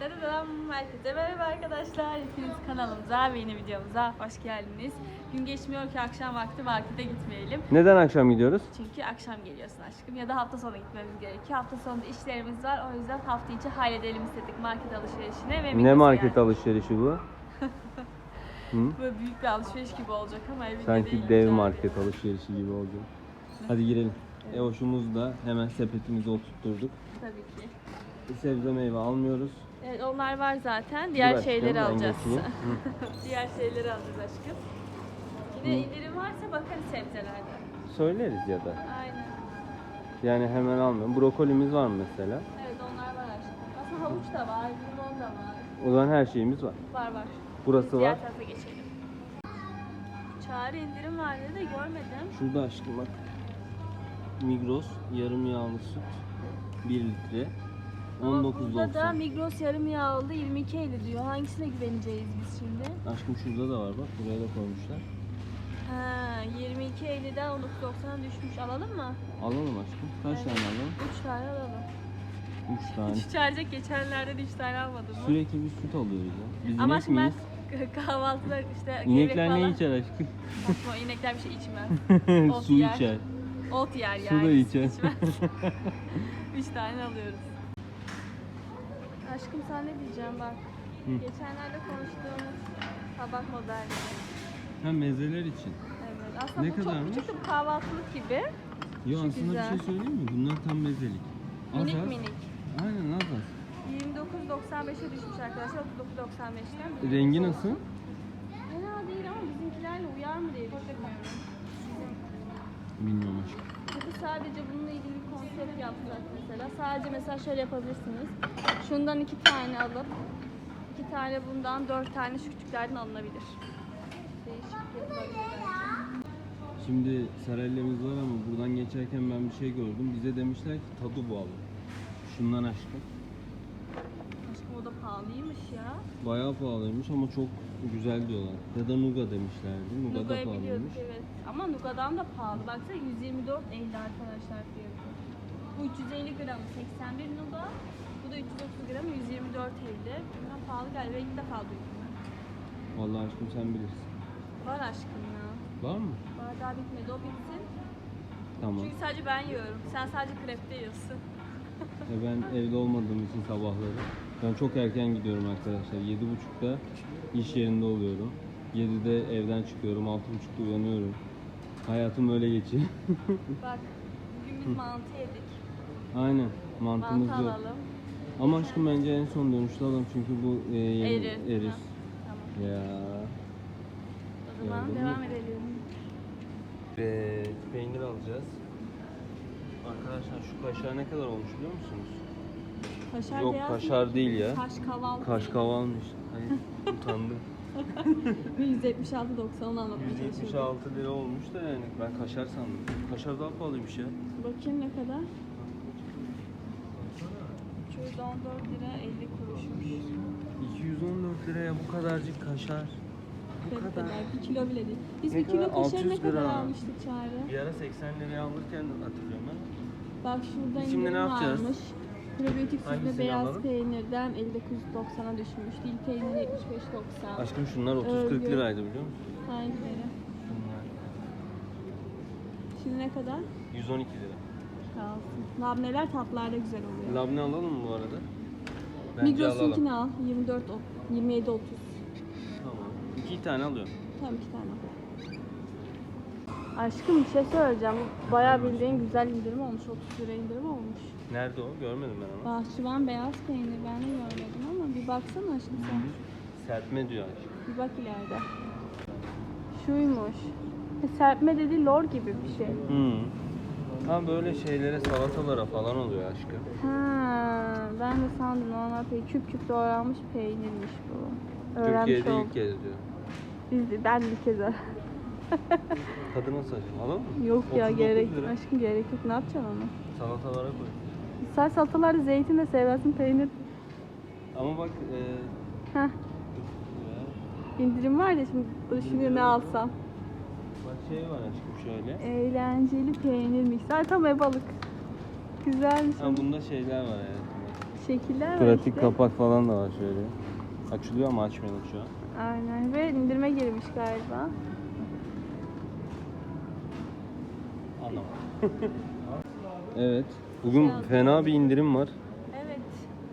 Dadadam, herkese merhaba arkadaşlar. Hepiniz kanalımıza ve yeni videomuza hoş geldiniz. Gün geçmiyor ki akşam vakti markete gitmeyelim. Neden akşam gidiyoruz? Çünkü akşam geliyorsun aşkım ya da hafta sonu gitmemiz gerekiyor. Hafta sonunda işlerimiz var o yüzden hafta içi halledelim istedik market alışverişine ve Ne market geldik. alışverişi bu? Hı? Böyle büyük bir alışveriş gibi olacak ama evinde Sanki dev yani. market alışverişi gibi oldu. Hadi girelim. E hoşumuz da hemen sepetimizi oturtturduk. Tabii ki. Sebze meyve almıyoruz. Evet onlar var zaten. Diğer Dur şeyleri alacağız. Diğer şeyleri alacağız aşkım. Yine indirim varsa bakarız sebzelerde. Söyleriz ya da. Aynen. Yani hemen almıyorum. Brokolimiz var mı mesela? Evet onlar var aşkım. Aslında havuç da var, limon da var. O zaman her şeyimiz var. Var var. Burası Biz diğer var. tarafa geçelim. Çağrı indirim var dedi de görmedim. Şurada aşkım bak. Migros yarım yağlı süt 1 litre. Ama burada da 19.90. Migros yarım yağlı 22.50 diyor. Hangisine güveneceğiz biz şimdi? Aşkım şurada da var bak. Buraya da koymuşlar. Ha, 22.50'den 19.90'a düşmüş. Alalım mı? Alalım aşkım. Kaç Evet. tane alalım? 3 tane alalım. 3 tane. Hiç çağıracak geçenlerde de 3 tane almadım mı? Sürekli bir süt alıyoruz ya. Biz Ama inek şimdi ben miyiz? kahvaltıda işte İnekler gevrek ne falan- içer aşkım? Saçma inekler bir şey içmez. Ot Su yer. içer. Ot yer yani. Su da içer. içmez. Üç tane alıyoruz. Aşkım sen ne diyeceğim bak. Hı. Geçenlerde konuştuğumuz tabak modelleri. Ha mezeler için. Evet. Aslında Ne bu çok kadarmış? küçük bir kahvaltılık gibi. Yo Şu aslında güzel. bir şey söyleyeyim mi? Bunlar tam mezelik. Az Minik az. minik. Aynen az az. 29.95'e düşmüş arkadaşlar. 39.95'ten. Rengi nasıl? Fena değil ama bizimkilerle uyar mı diye düşünüyorum. Bilmiyorum aşkım. Çünkü sadece bununla ilgili bir konsept yaptılar mesela. Sadece mesela şöyle yapabilirsiniz. Şundan iki tane alıp iki tane bundan dört tane şu küçüklerden alınabilir. Şimdi sarellemiz var ama buradan geçerken ben bir şey gördüm. Bize demişler ki tadı bu alın. Şundan aşkım. Pahalıymış ya. Bayağı pahalıymış ama çok güzel diyorlar. Ya da Nuga demişlerdi. Nuga da Nuga'yı biliyorduk pahalıymış. evet. Ama Nuga'dan da pahalı. Baksana 124.50 arkadaşlar fiyatı. Bu 350 gramı 81 Nuga. Bu da 330 gramı 124.50. Bundan pahalı galiba. İlk defa duydum ben. Vallahi aşkım sen bilirsin. Var aşkım ya. Var mı? Var daha bitmedi. O bitsin. Tamam. Çünkü sadece ben yiyorum. Sen sadece krepte yiyorsun. E ben evde olmadığım için sabahları. Ben çok erken gidiyorum arkadaşlar. 7.30'da iş yerinde oluyorum. 7'de evden çıkıyorum. 6.30'da uyanıyorum. Hayatım öyle geçiyor. Bak bugün biz mantı yedik. Aynen. Mantımız Mantı yok. alalım. Ama aşkım bence en son dönüşte alalım çünkü bu e, yeni Erir. erir. Ha, Tamam. Ya. O zaman mü? devam edelim. Ve peynir alacağız. Arkadaşlar şu kaşar ne kadar olmuş biliyor musunuz? Kaşar Yok beyaz kaşar mı? değil ya. Kaş kaval. Kaşkavalmış. Hayır utandım. 176.90 onu anlatmaya çalışıyorum. 176 lira olmuş da yani ben kaşar sandım. Kaşar daha pahalıymış ya. Bakayım ne kadar? 214 lira 50 kuruşmuş. 214 liraya bu kadarcık kaşar. Bu Ne kadar. kadar? Bir kilo bile değil. Biz Ne bir kilo kaşarı ne 600 kadar almıştık Çağrı? Bir ara 80 liraya alırken hatırlıyorum ben. Bak şurada şimdi ne yapacağız? varmış. Probiyotik Hangisini beyaz alalım? peynirden 59.90'a düşmüş. Dil peyniri 75.90. Aşkım şunlar 30-40 Örgü. liraydı biliyor musun? Hangileri? Bunlar. Şimdi ne kadar? 112 lira. Kalsın. Labneler tatlarda güzel oluyor. Labne alalım mı bu arada? Bence alalım. Migros'unkini al. 24 o- 27 30. Tamam. İki tane alıyorum. Tamam iki tane. Aşkım bir şey söyleyeceğim. Bayağı bildiğin güzel indirim olmuş. 30 lira indirim olmuş. Nerede o? Görmedim ben ama. Bahçıvan beyaz peynir ben de görmedim ama bir baksana aşkım sen. Serpme diyor aşkım. Bir bak ileride. Şuymuş. E, Serpme dedi lor gibi bir şey. Hı. Ha böyle şeylere salatalara falan oluyor aşkım. Ha, ben de sandım normal peynir. Küp küp doğranmış peynirmiş bu. Öğrenmiş Türkiye'de oldum. ilk kez diyor. Biz de, ben ilk kez öğrendim. Tadı nasıl aşkım? Alalım mı? Yok ya 39 gerek lira. aşkım gerek yok. Ne yapacaksın onu? Salatalara koy. Sen salatalarda zeytin de seversin peynir. Ama bak e, Heh, indirim var ya şimdi şimdi ne alsam. bak şey var aşkım şöyle. Eğlenceli peynir mikser. Tam ev balık. Güzelmiş. Ha bunda şeyler var bak. Şekiller var Pratik işte. kapak falan da var şöyle. Açılıyor ama açmıyorduk şu an. Aynen ve indirime girmiş galiba. Evet. Bugün Şey fena bir indirim var. Evet.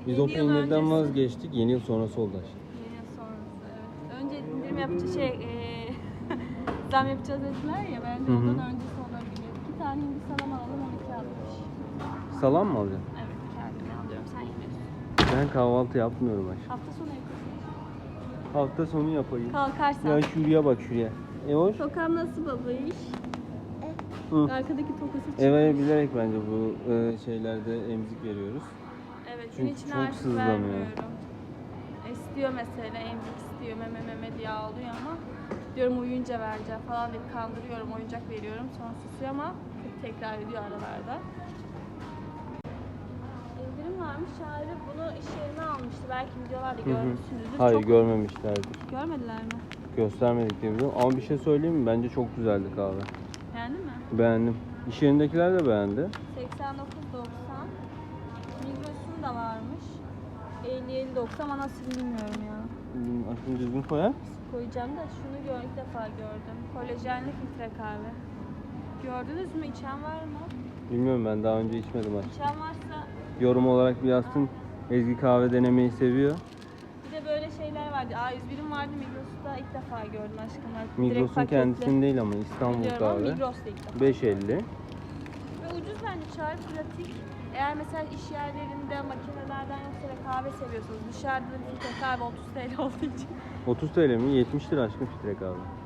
Biz Yeni o yıl peynirden öncesi. vazgeçtik. Yeni yıl sonrası oldu. Yeni yıl sonrası evet. Önce indirim yapacağız şey eee zam yapacağız dediler ya bence Hı hı. ondan öncesi olabilir. İki tane hindi salam alalım 12 almış. Salam mı alacaksın? Evet kendime alıyorum sen yemiyorsun. Ben kahvaltı yapmıyorum aşkım. Hafta sonu yapıyorsun. Hafta sonu yapayım. Kalkarsan. Ya şuraya bak şuraya. E hoş. Tokam nasıl baba iş? Hı. Arkadaki tokası çıkmış. Eve bilerek bence bu e, şeylerde emzik veriyoruz. Evet, Çünkü gün içine çok artık sızlanıyor. vermiyorum. İstiyor mesela, emzik istiyor, meme meme diye ağlıyor ama diyorum uyuyunca vereceğim falan deyip kandırıyorum, oyuncak veriyorum. Sonra susuyor ama tekrar ediyor aralarda. İndirim varmış, Çağrı bunu iş yerine almıştı. Belki videolarda Hı hı. görmüşsünüzdür. Hayır Çok... görmemişlerdir. Görmediler mi? Göstermedik diye biliyorum. Ama bir şey söyleyeyim mi? Bence çok güzeldi kahve. Beğendim. İş yerindekiler de beğendi. 89.90 Migros'un da varmış. 50-50-90 ama nasıl bilmiyorum ya. Hmm, Aklını düzgün koyar mısın? Koyacağım da şunu gör, ilk defa gördüm. Kolajenli filtre kahve. Gördünüz mü? İçen var mı? Bilmiyorum ben daha önce içmedim aşkım. İçen varsa Yorum olarak bir yazsın. Ezgi kahve denemeyi seviyor. bir de böyle şeyler vardı. A101'im vardı Migros'ta ilk defa gördüm aşkım. Direkt Migros'un kendisinin değil ama İstanbul Biliyorum ama kahve. Migros'ta ilk defa. 5.50. Ve ucuz bence çay pratik. Eğer mesela iş yerlerinde makinelerden yoksa ve kahve seviyorsanız dışarıda da filtre kahve 30 TL olduğu için. 30 TL mi? 70 lira aşkım filtre kahve.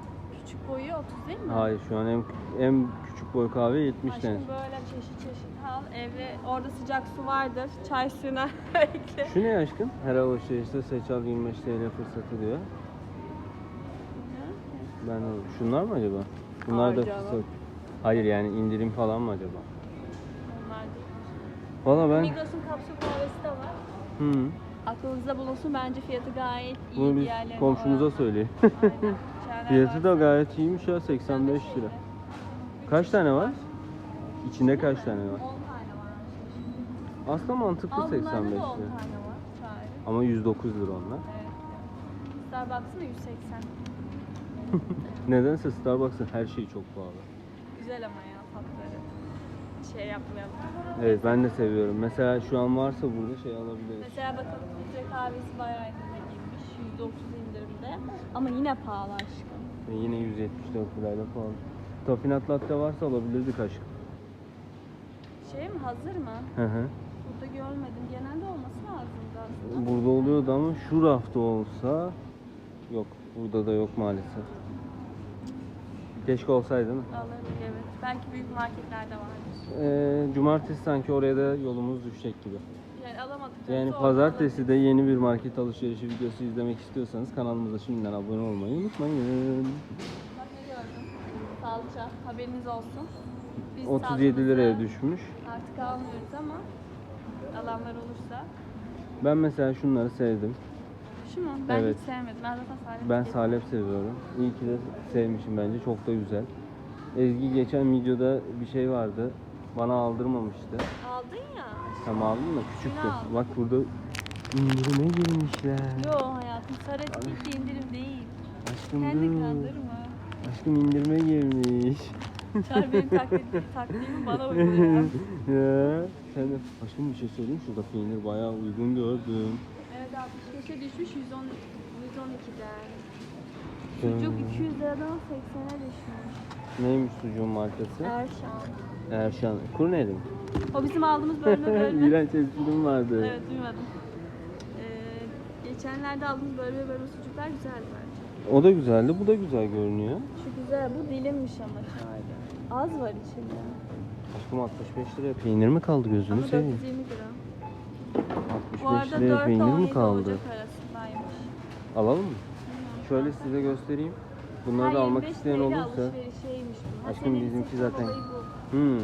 Küçük boyu 30 değil mi? Hayır şu an en, en küçük boy kahve 70 Aşkım TL. böyle çeşit çeşit al. Evde orada sıcak su vardır. Çay suyuna ekle. Şu ne aşkım? Her alışverişte seç al 25 TL fırsatı diyor. Ben şunlar mı acaba? Bunlar da Hayır canım. fırsat. Hayır yani indirim falan mı acaba? Onlar değil. Valla ben Migros'un kapsül kahvesi de var. hı, Aklınızda bulunsun. Bence fiyatı gayet iyi bunu biz diğerlerine komşumuza oranla. söyleyelim. Aynen. Fiyatı da gayet iyiymiş ya 85 lira. Kaç tane var? İçinde kaç tane 10 var? tane varmış. Aslında mantıklı Al bunlarda 85 da 10 lira. var. Ama 109 lira onlar. Evet. Starbucks'ın da 180. Nedense Starbucks'ın her şeyi çok pahalı. Güzel ama ya tatları. Şey yapmayalım. Evet ben de seviyorum. Mesela şu an varsa burada şey alabiliriz. Mesela bakalım filtre kahvesi bayağı indirime girmiş. 130 indirimde. Ama yine pahalı aşkım. Yine 174 lirayla pahalı. Tafinat latte varsa alabilirdik aşkım. Şey mi hazır mı? Hı hı. Burada görmedim. Genelde olması lazımdı aslında. Burada oluyordu ama şu rafta olsa yok. Burada da yok maalesef. Keşke olsaydı değil mi? Alırdık evet. Belki büyük marketlerde vardır. Ee, cumartesi sanki oraya da yolumuz düşecek gibi. Yani alamadık. Yani pazartesi de yeni bir market alışverişi videosu izlemek istiyorsanız kanalımıza şimdiden abone olmayı unutmayın. Bak ne gördüm. Salça. Haberiniz olsun. Biz 37 liraya düşmüş. Artık almıyoruz ama alanlar olursa. Ben mesela şunları sevdim. Şu mu? Ben Evet. hiç sevmedim. Ben zaten salep Ben salep seviyorum. İyi ki de sevmişim bence. Çok da güzel. Ezgi geçen videoda bir şey vardı. Bana aldırmamıştı. Aldın ya. Tam aldım da küçüktü. Al. Bak burada indirime girmişler. Yo hayatım sarı etiketli indirim değil. Aşkım Kendi dur. kandırma. Aşkım indirime girmiş. Çağır benim taklit, taktiğimi bana uyguluyor. ya sen de aşkım bir şey söyleyeyim şurada peynir bayağı uygun gördüm. Evet 65'e düşmüş 110, 112'den. Sucuk Hmm. 200 liradan 80'e düşmüş. Neymiş sucuğun markası? Erşan. Erşan. Kurneli mi? O bizim aldığımız bölme bölme. İğrenç esprim vardı. evet duymadım. Ee, geçenlerde aldığımız bölme bölme sucuklar güzeldi bence. O da güzeldi. Bu da güzel görünüyor. Şu güzel bu dilimmiş ama çağrı. Az var içinde. Aşkım 65 liraya peynir mi kaldı gözünü Ama seveyim. 420 gram. 65 Bu arada liraya 4 peynir mi 17 kaldı? Alalım mı? Bilmiyorum. Şöyle size göstereyim. Bunları da almak 25 isteyen olursa. Aşkım bizimki zaten- olayı bu. Hmm.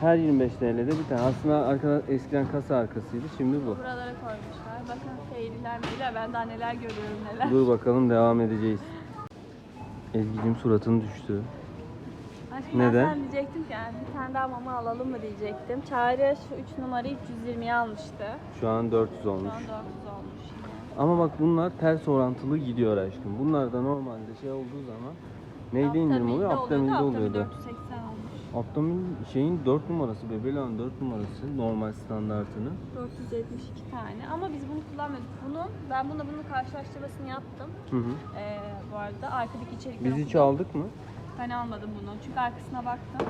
Her 25 TL'de bir tane. Aslında arkada eskiden kasa arkasıydı. Şimdi bu. Buralara koymuşlar. Bakın peynirler meyriller. Ben daha neler görüyorum neler. Dur bakalım devam edeceğiz. Ezgi'cim suratın düştü. Aşkım Neden? ben sana diyecektim ki yani bir tane daha mama alalım mı diyecektim. Çağrı şu 3 numarayı 320'ye almıştı. Şu an 400 Şu olmuş. an 400 olmuş. Ama bak bunlar ters orantılı gidiyor aşkım. Bunlar da normalde şey olduğu zaman neyde indirim oluyor? Abdamil'de oluyordu. 480 olmuş. Abdamil şeyin 4 numarası, Bebela'nın 4 numarası normal standartını. 472 tane ama biz bunu kullanmıyorduk. Bunun, ben bununla bunun karşılaştırmasını yaptım. Hı hı. Ee, bu arada arkadaki içerikleri Biz hiç okudum. aldık mı? Ben almadım bunu çünkü arkasına baktım.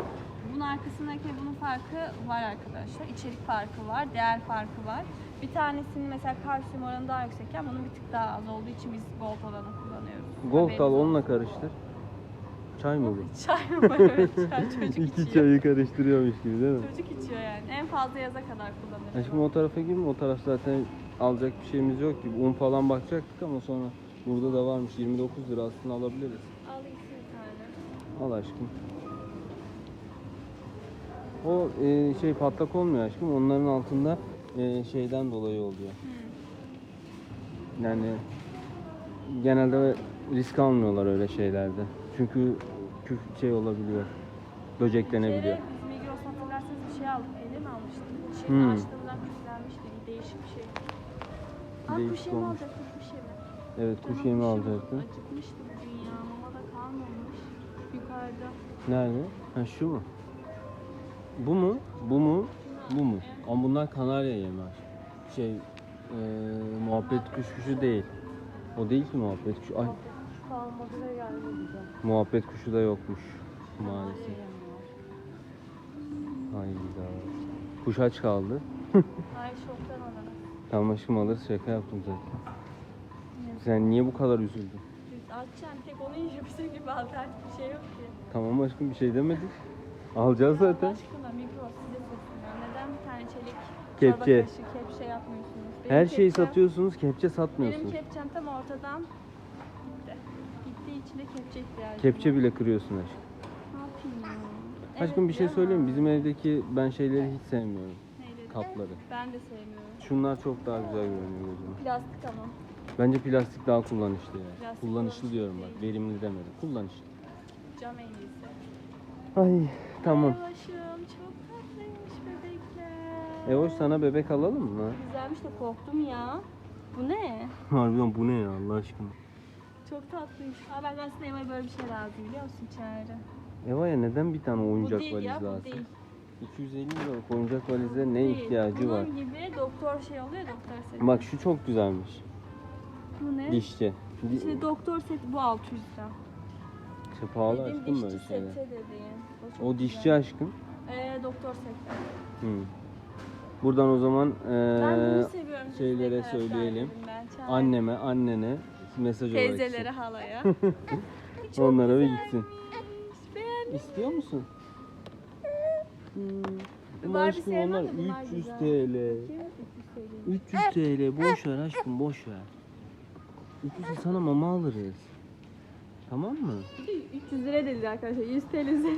Bunun arkasındaki bunun farkı var arkadaşlar. İçerik farkı var, değer farkı var. Bir tanesinin mesela kalsiyum oranı daha yüksekken bunun bir tık daha az olduğu için biz gold olanı kullanıyoruz. Gold Haberiniz al olsun. onunla karıştır. Çay mı bu? Çay mı var? Evet, çay çocuk İki içiyor. çayı karıştırıyormuş gibi değil mi? Çocuk içiyor yani. En fazla yaza kadar kullanırız. Aşkım o tarafa girme. O taraf zaten alacak bir şeyimiz yok ki. Un falan bakacaktık ama sonra burada da varmış. 29 lira aslında alabiliriz. Al bir tane. Al aşkım. O e, şey patlak olmuyor aşkım. Onların altında e, şeyden dolayı oluyor. Yani genelde risk almıyorlar öyle şeylerde. Çünkü küf- şey olabiliyor. Böceklenebiliyor. Bir kere Biz Migros hatırlarsanız bir şey aldık. Elin almıştık. Şeyini Hmm. açtığımızdan küflenmişti. Değişik bir şey. Aa, Değişik kuş yemi olmuş. alacak, kuş yemi. Evet kuş yemi alacaktın. Acıkmıştı bugün ya. Mamada kalmamış. Yukarıda. Nerede? Ha şu mu? Bu mu? Bu mu? Bu mu? Ama bunlar kanarya yemi. Şey e, muhabbet kuş kuşu değil. O değil ki muhabbet kuşu. Ay Muhabbet kuşu da yokmuş maalesef. Hayda. Kuş aç kaldı. Ay şoktan alırız. Tamam aşkım alırız şaka yaptım zaten. Sen niye bu kadar üzüldün? Açacaksın tek onu yiyor. Bizim gibi alternatif bir şey yok ki. Tamam aşkım bir şey demedik. Alacağız zaten. aşkına Migros size sesleniyorum. Neden bir tane çelik Kepçe. çorba kaşığı kepçe yapmıyorsunuz? Benim Her şeyi kepçem- satıyorsunuz, kepçe Benim satmıyorsunuz. kepçem tam ortadan. Gittiği için de kepçe ihtiyacım Kepçe bile kırıyorsun aşkım. Ne yapayım ya? Aşkım bir şey ya. söyleyeyim mi? Bizim evdeki ben şeyleri hiç sevmiyorum. Neydi? Kapları. Ben de sevmiyorum. Şunlar çok daha güzel görünüyor gözüme. Plastik ama. Bence plastik daha kullanışlı yani. Plastik kullanışlı kullanışlı diyorum bak. Verimli demedim. Kullanışlı. Cam en iyisi. Ay tamam. Yavaşım çok tatlıymış bebekler. Evoş sana bebek alalım mı? Güzelmiş de korktum ya. Bu ne? Harbiden bu ne ya Allah aşkına? Çok tatlıymış. Aa ben aslında Emre böyle bir şey lazım biliyor musun Çağrı? Eva'ya neden bir tane oyuncak değil valiz ya bu lazım? değil. 250 liralık oyuncak valize Bu ne değil. ihtiyacı Bunun var? gibi doktor şey oluyor doktor seti. Bak şu çok güzelmiş. Bu ne? Dişçi. Di- İşte doktor seti bu 600'den. İşte pahalı Dediğim aşkım dişçi böyle şeyler. seti dediğim. çok O güzel. dişçi aşkım. Ee, doktor seti. Hı. Buradan o zaman ben eee, bunu seviyorum. şeylere söyleyelim. anneme, annene mesaj olarak Teyzelere, halaya. Onlara bir gitsin. Beğendim. İstiyor musun? Hmm. Barbie aşkım sevmem onlar de bunlar 300 güzel. TL. Kim? 300 TL. 300 TL boş ver aşkım boş ver. 300 sana mama alırız. Tamam mı? 300 lira dedi arkadaşlar. 100 TL.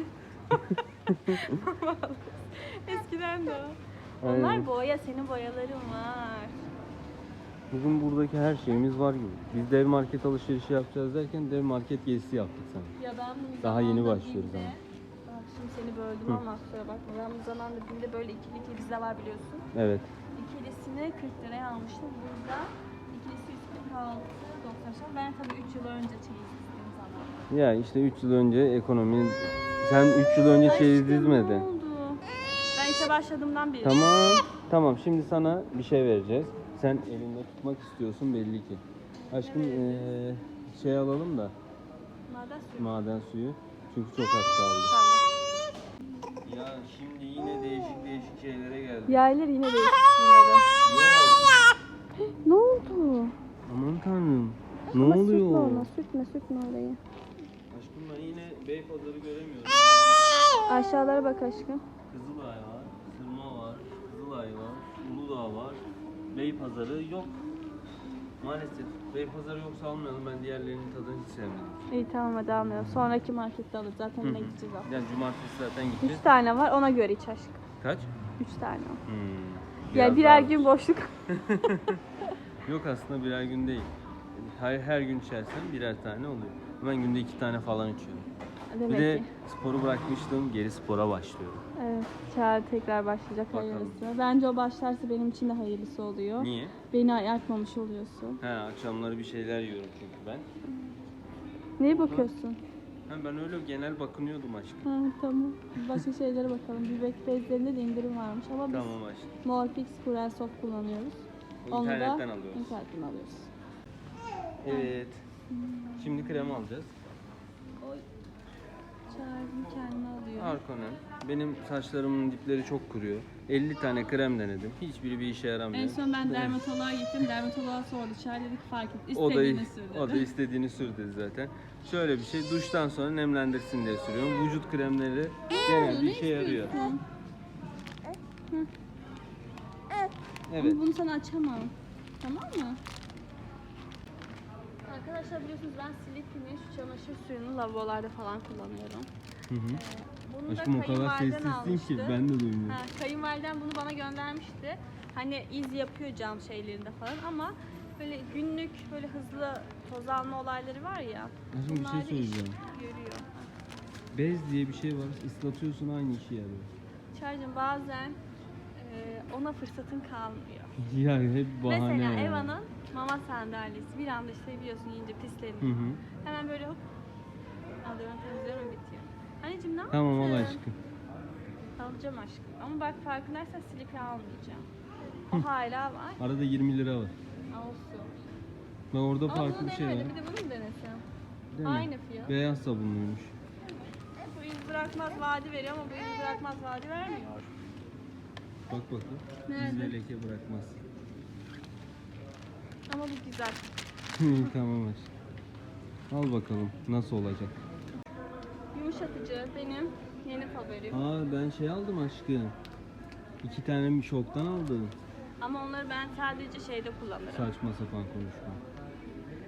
Eskiden de o. Aynen. Onlar boya, senin boyaların var. Bugün buradaki her şeyimiz var gibi. Biz dev market alışverişi yapacağız derken dev market gezisi yaptık sana. Ya ben bu Daha yeni zamanda başlıyoruz ama. Bak şimdi seni böldüm ama kusura bakma. Ben bu zamanda Bim'de böyle ikili pizza var biliyorsun. Evet. İkilisini 40 liraya almıştım. Burada ikilisi 146, 90 Ben tabii 3 yıl önce çeyiz dizdim sana. Ya işte 3 yıl önce ekonominin... Sen 3 yıl önce çeyiz Aşkım, dizmedin. Ne oldu? Ben işe başladığımdan beri. Tamam. Tamam şimdi sana bir şey vereceğiz. Sen elinde tutmak istiyorsun belli ki. Aşkım eee, şey alalım da Maden suyu. maden suyu. Çünkü çok az kaldı. Tamam. Ya şimdi yine değişik değişik şeylere geldik. Yaylar yine değişik bunları. Ne oldu? Aman tanrım. Ne Ama Sürtme oluyor? ona, sürtme, sürtme orayı. Aşkım ben yine Beypazarı göremiyorum. Aşağılara bak aşkım. Kızılay var, Sırma var, Kızılay var, Uludağ var. Beypazarı yok. Maalesef Beypazarı yoksa almayalım. Ben diğerlerinin tadını hiç sevmedim. İyi tamam hadi almıyorum. Sonraki markette alırız. Zaten hı. gideceğiz zaten. Yani cumartesi zaten Üç gideceğiz. tane var ona göre iç aşkım. Kaç? Üç tane var. Hmm. Yani birer gün boşluk. Yok aslında birer gün değil. Her, her gün içersen birer tane oluyor. Ben günde iki tane falan içiyorum. Demek Bir de ki. sporu bırakmıştım. Geri spora başlıyorum. Evet. Çağrı tekrar başlayacak Bakalım. hayırlısı. Bence o başlarsa benim için de hayırlısı oluyor. Niye? Beni ayartmamış oluyorsun. He akşamları bir şeyler yiyorum çünkü ben. Neye bakıyorsun? Ha, ben öyle genel bakınıyordum aşkım. Ha, tamam. Başka şeylere bakalım. Bebek bezlerinde de indirim varmış ama biz Tamam aşkım. Morfix Soft kullanıyoruz. O Onu da internetten alıyoruz. internetten alıyoruz. Evet. Şimdi krem alacağız. Oy. Kendini alıyor. Arkonem. Benim saçlarımın dipleri çok kuruyor. 50 tane krem denedim. Hiçbiri bir işe yaramıyor. En son ben dermatoloğa gittim. Dermatoloğa sordu. Çağrı dedi ki fark et. o da, İstediğini sür dedi. o da istediğini sür dedi zaten. Şöyle bir şey duştan sonra nemlendirsin diye sürüyorum. Vücut kremleri genelde Ne işe yarıyor. Evet. Ama bunu sana açamam. Tamam mı? Arkadaşlar biliyorsunuz ben Sleepy'nin şu çamaşır suyunu lavabolarda falan kullanıyorum. Hı hı. Bunu Aşkım o da kadar kayınvaliden sessizsin ki ben de duymuyorum. Ha, kayınvaliden bunu bana göndermişti. Hani iz yapıyor cam şeylerinde falan ama böyle günlük böyle hızlı toz alma olayları var ya. Aşkım bir şey iş söyleyeceğim. Görüyor. Bez diye bir şey var. Islatıyorsun aynı işi yarıyor. Çağrı'cığım bazen e, ona fırsatın kalmıyor. Ya hep bahane Mesela ya. Eva'nın mama sandalyesi bir anda işte biliyorsun yiyince pisleniyor. Hı hı. Hemen böyle hop alıyorum temizliyorum bitiyor. Anneciğim ne Tamam yaptın? aşkım. Alacağım aşkım. Ama bak farkındaysan Sleepy almayacağım. O hala var. Arada 20 lira var. Olsun. Bak orada Ama farklı bir şey var. Bir de bunu denesem? Değil mi? Aynı fiyat. Beyaz sabunluymuş. Bu iz bırakmaz vadi veriyor ama bu iz bırakmaz vadi vermiyor. Bak bakayım. Nerede? Bizde leke bırakmaz. Ama bu güzel. tamam aşkım. Al bakalım nasıl olacak. Yumuşatıcı benim yeni favorim. Aa ben şey aldım aşkım. İki tane bir şoktan aldım. Ama onları ben sadece şeyde kullanırım. Saçma sapan konuşma.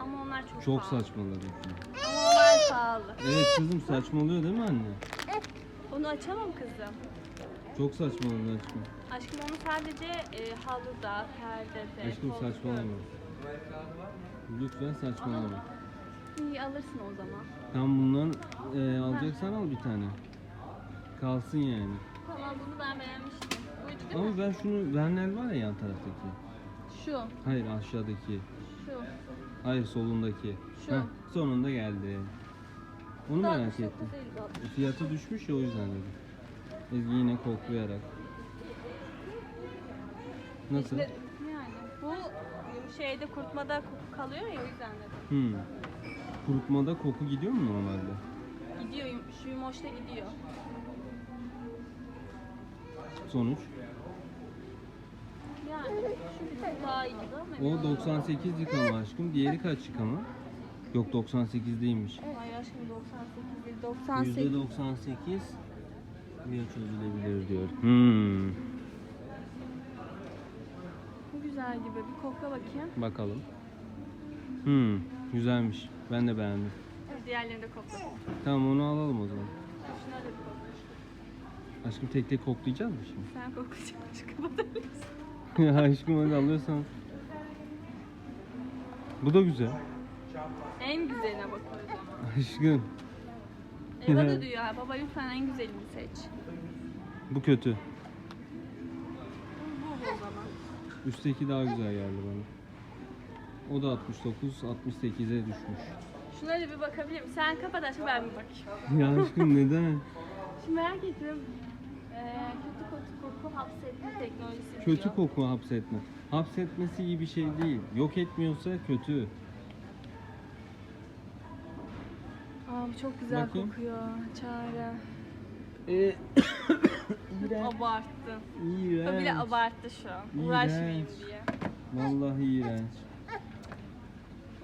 Ama onlar çok, Çok pahalı. saçmaladım şunu. Ama onlar pahalı. Evet kızım saçmalıyor değil mi anne? Onu açamam kızım. Çok saçmaladı aşkım. Aşkım onu sadece e, halıda, perdede, Aşkım koltukta- saçmalama. Lütfen saçmalama. İyi alırsın o zaman. Tam bundan e, alacaksan al bir tane. Kalsın yani. Tamam bunu ben beğenmiştim. Buydu değil Ama mi? ben şunu Vernel var ya yan taraftaki. Şu, Hayır aşağıdaki. şu. Hayır solundaki. Şu. Sonunda geldi. Onu merak ettim. değil Fiyatı düşmüş ya o yüzden dedim. Ezgi yine koklayarak. Nasıl? Yani bu şeyde kurutmada koku kalıyor ya o yüzden dedim. Hmm. Kurutmada koku gidiyor mu normalde? Gidiyor, şu yumoşta gidiyor. Sonuç? Yani şu bir daha ama O olamadım. 98 yıkama aşkım. Diğeri kaç yıkama? Yok 98 değilmiş. Ay aşkım 98 değil, 98. %98 biyo çözülebilir diyor. Hmm. Güzel gibi. Bir kokla bakayım. Bakalım. Hmm. Güzelmiş. Ben de beğendim. Diğerlerini de kokla. Tamam onu alalım o zaman. Şunları da bir kokla. Aşkım tek tek koklayacak mısın şimdi? Sen koklayacaksın. Kapatabilirsin. Aşkım hadi alıyorsan. Bu da güzel. En güzeline bak o zaman. Aşkım. Eva da diyor baba lütfen en güzelini seç. Bu kötü. Bu, bu o zaman. Üstteki daha güzel geldi bana. O da 69, 68'e düşmüş. Şuna da bir bakabilir miyim? Sen kapat aşkım ben bir bakayım. Ya aşkım neden? Şimdi merak ettim. Ee, kötü koku, koku hapsetme teknolojisi Kötü diyor. koku hapsetme. Hapsetmesi iyi bir şey değil. Yok etmiyorsa kötü. Aa bu çok güzel Bakayım. kokuyor. Çare. Ee, iğrenç. Abarttı. O İğrenç. bile abarttı şu an. İğrenç. Uğraşmayayım diye. Vallahi iğrenç.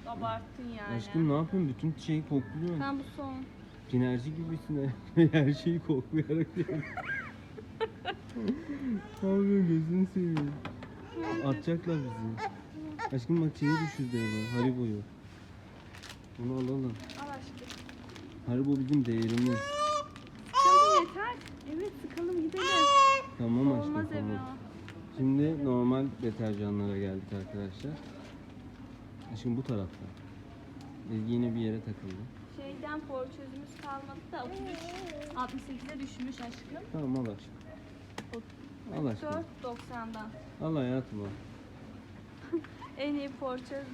Abarttın yani. Aşkım ne yapıyorsun? Bütün şeyi kokluyorsun. Ben bu son. Sinerji gibisin. Her şeyi koklayarak yiyorsun. Abi gözünü seveyim. Atacaklar bizi. Aşkım bak şeyi düşürdü Eva. Haribo'yu. Onu alalım. Al aşkım. Haribo bizim değerimiz. Sıkalım yeter. Evet sıkalım gidelim. Tamam aşkım Olmaz tamam. Eva. Şimdi normal deterjanlara geldik arkadaşlar. Şimdi bu tarafta. Ezgi yine bir yere takıldı. Şeyden porçözümüz kalmadı da 33 68'e düşmüş aşkım. Tamam al aşkım. Al aşkım. 4.90'dan. Al hayatım al. En iyi porçöz.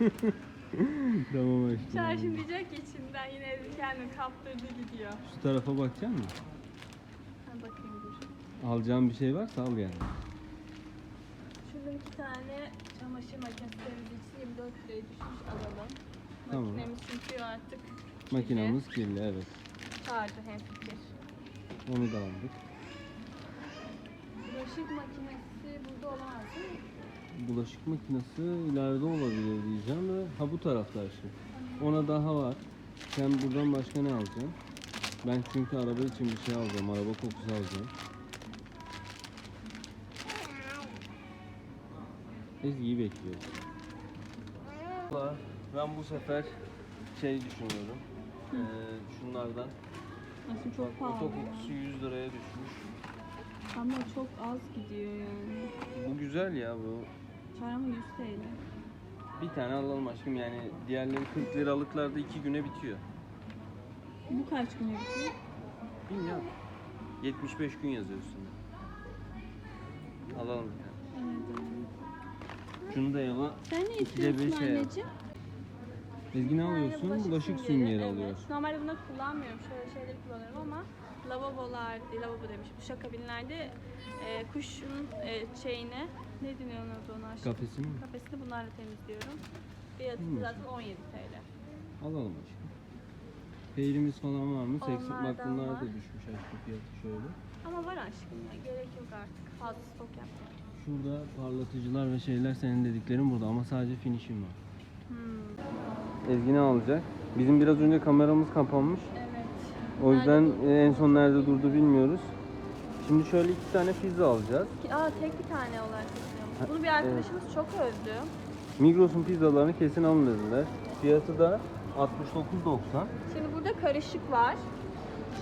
tamam aşkım. Çarşım diyecek ki içinden yine kendini kaptırdı gidiyor. Şu tarafa bakacak mısın? Alacağın bir şey varsa al yani. Şuradan iki tane çamaşır makinesi temizleyicisi 24 liraya düşmüş alalım. Tamam. Makinemiz çünkü artık Makinamız kirli evet. çağırdı hem fikir. Onu da aldık. Bulaşık makinesi burada olamaz değil mi? Bulaşık makinesi ileride olabilir diyeceğim de ha bu tarafta işte. Ona daha var. Sen buradan başka ne alacaksın? Ben çünkü araba için bir şey alacağım. Araba kokusu alacağım. Ezgi'yi bekliyoruz. Ben bu sefer şey düşünüyorum. Ee, şunlardan Aslında çok pahalı. kokusu 100 liraya düşmüş. Ama çok az gidiyor yani. Bu güzel ya bu. Çarmı 100 TL. Bir tane alalım aşkım yani diğerleri 40 liralıklarda 2 güne bitiyor. Bu kaç güne bitiyor? Bilmiyorum. 75 gün yazıyor üstünde. Alalım Şunu da yala. Sen ne İkide bir istiyorsun şey yap. anneciğim? Ezgi ne alıyorsun? Bulaşık süngeri evet. alıyorsun. Normalde bunları kullanmıyorum. Şöyle şeyleri kullanıyorum ama lavabolar, e, lavabo demiş. Duşakabinlerde e, kuşun e, şeyine ne deniyor ona? Kafesi mi? Kafesini bunlarla temizliyorum. Fiyatı Hmm. zaten 17 TL. Alalım aşkım. Peynirimiz falan var mı? 80 bak Onlardan bunlar var. da düşmüş aşkım fiyatı şöyle. Ama var aşkım ya. Gerek yok artık. Fazla stok yapma. Şurada parlatıcılar ve şeyler senin dediklerin burada ama sadece finishim var. Hmm. Ezgi ne alacak? Bizim biraz önce kameramız kapanmış. Evet. O yüzden Nerede e, en son nerede durdu bilmiyoruz. Şimdi şöyle iki tane pizza alacağız. Ki- Aa tek bir tane olarak. Bunu bir arkadaşımız çok övdü. Migros'un pizzalarını kesin alın dediler. Fiyatı da 69.90. Şimdi burada karışık var.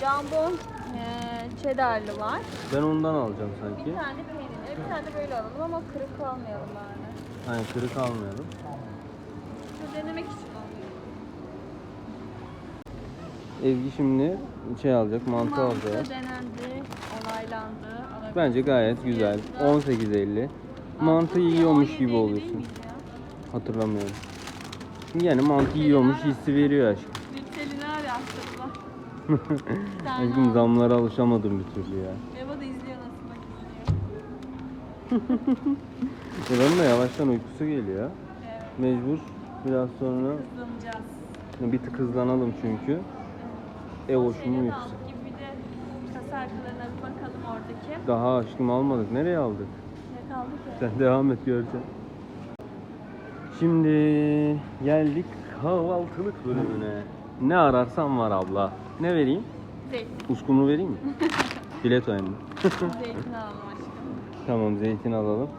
Jambon eee cheddarlı var. Ben ondan alacağım Bir sanki. tane peynirli, bir tane de böyle alalım ama kırık kalmayalım bari. Hani kırık almayalım. Şu denemek için alıyorum. Ezgi şimdi şey alacak, mantı Mantı alacak. denendi, onaylandı. alabiliriz. Bence gayet güzel. Fiyatı da- 18.50. Aa, Mantı ne? yiyormuş 17.50 gibi değil oluyorsun. miydi ya? Hatırlamıyorum. Yani mantı yiyormuş hissi veriyor aşkım. Abi aslında. Bir tane Aşkım aldım. zamlara alışamadım bir türlü ya. Eva Buranın da yavaştan uykusu geliyor. Evet. Mecbur biraz sonra Hızlanacağız. bir tık hızlanalım çünkü. Ev hoşumu Şeyleri yüksek. aldık gibi bir de kasa arkalarına bir bakalım oradaki. Daha aşkım almadık. Nereye aldık? Ne kaldı ki? Sen devam et göreceksin. Şimdi geldik kahvaltılık bölümüne. Ne ararsan var abla. Ne vereyim? Zeytin. Uskumu vereyim mi? Fileto hem de. Zeytin aşkım. Tamam zeytin alalım.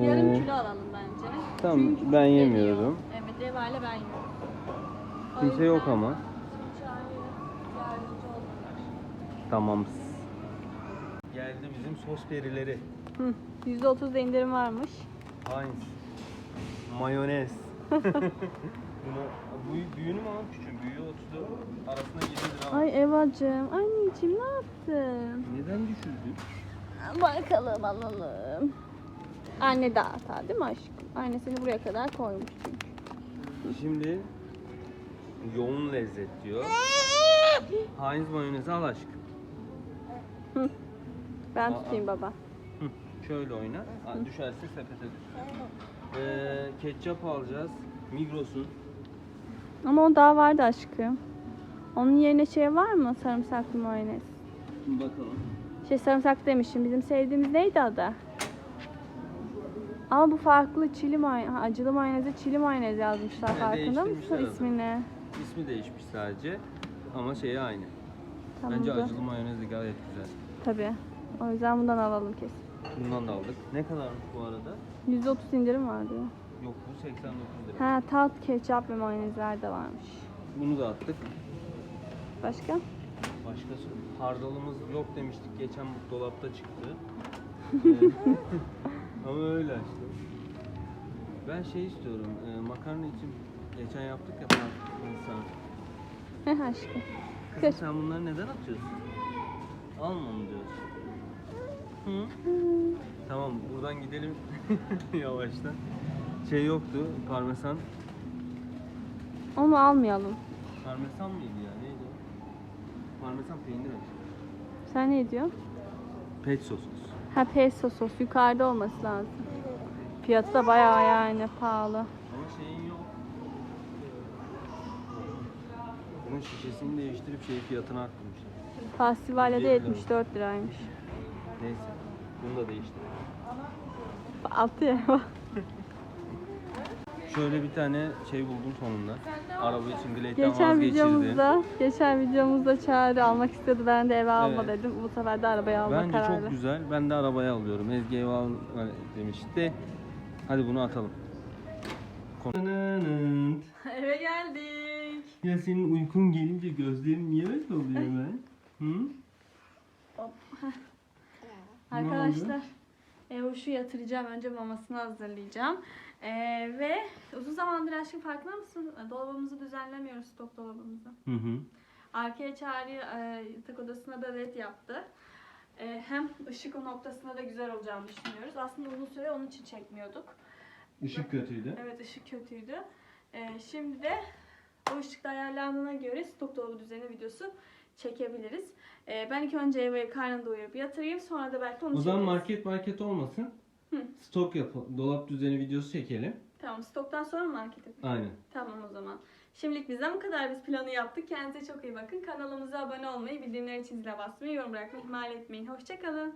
Yarım Ee, kilo alalım bence. tamam, Çünkü ben yemiyorum. Evet Eva ile ben yiyorum. O Kimse yok yüzden ama. Yardımcı oldular. Tamam. Geldi bizim sos perileri. Hı, %30 da indirim varmış. Heinz. Mayonez. Bunu, bu büyüğünü mü alalım küçüğü? Büyüğü 34 arasında 7 lira. var. Ay Evacığım, anneciğim ne yaptın? Neden düşürdün? Bakalım alalım. Anne de hata değil mi aşkım? Anne seni buraya kadar koymuş çünkü. Şimdi yoğun lezzet diyor. Heinz mayonezi al aşkım. Ben Aa. tutayım baba. Hı, Şöyle oyna. Düşerse sepete düş. Ee, ketçap alacağız. Migros'un. Ama o daha vardı aşkım. Onun yerine şey var mı? Sarımsaklı mayonez. Bakalım. Şey sarımsak demişim. Bizim sevdiğimiz neydi adı? Ama bu farklı çili mayonez, acılı mayoneze çili mayonez yazmışlar. Ha, Farkında mısın ismini? İsmi değişmiş sadece. Ama şeyi aynı. Tamam. Bence acılı mayonez de gayet güzel. Tabii. O yüzden bundan alalım kesin. Bundan da aldık. Ne kadarmış bu arada? %30 indirim vardı. Yok bu 89 lira. Ha tat, ketçap ve mayonezler de varmış. Bunu da attık. Başka? Başkası hardalımız yok demiştik. Geçen bu dolapta çıktı. Ee, Ama öyle işte. Ben şey istiyorum. E, makarna için geçen yaptık ya insan. Heh aşkım. Kızım sen bunları neden atıyorsun? Alma mı diyorsun? Hı? Tamam buradan gidelim yavaştan. Şey yoktu parmesan. Onu almayalım. Parmesan mıydı ya neydi o? Parmesan peynir açıyor. Sen ne diyorsun? Pet sosos. Ha pesto sos yukarıda olması lazım. Fiyatı da bayağı yani pahalı. Ama şeyin yok. Bunun şişesini değiştirip şey fiyatını arttırmışlar. Festivalde de Yedi lira. 74 liraymış. Neyse. Bunu da değiştirelim. Altı ya. Şöyle bir tane şey buldum sonunda. Araba için Glade'den Geçen videomuzda, geçen videomuzda çağrı almak istedi. Ben de eve alma Evet. dedim. Bu sefer de arabaya alma Bence kararı. çok güzel. Ben de arabaya alıyorum. Ezgi eve al demişti. Hadi bunu atalım. Kon- Eve geldik. Ya senin uykun gelince gözlerin niye böyle oluyor ben? Hı? Arkadaşlar Evoş'u yatıracağım. Önce mamasını hazırlayacağım. Ee, ve uzun zamandır aşkım farkında mısın? Dolabımızı düzenlemiyoruz stok dolabımızı. Hı hı. Arkaya çağrı e, yatak odasına da led yaptı. E, hem ışık o noktasında da güzel olacağını düşünüyoruz. Aslında uzun süre onun için çekmiyorduk. Işık kötüydü. Evet ışık kötüydü. E, şimdi de o ışıkta ayarlandığına göre stok dolabı düzeni videosu çekebiliriz. E, ben ilk önce Eva'yı karnında uyuyup yatırayım. Sonra da belki onu O zaman çekeriz. market market olmasın. Hı. Stok yap, dolap düzeni videosu çekelim. Tamam stoktan sonra mı market yapayım? Aynen. Tamam o zaman. Şimdilik bizden bu kadar. Biz planı yaptık. Kendinize çok iyi bakın. Kanalımıza abone olmayı, bildirimleri için zile basmayı, yorum bırakmayı ihmal etmeyin. Hoşçakalın.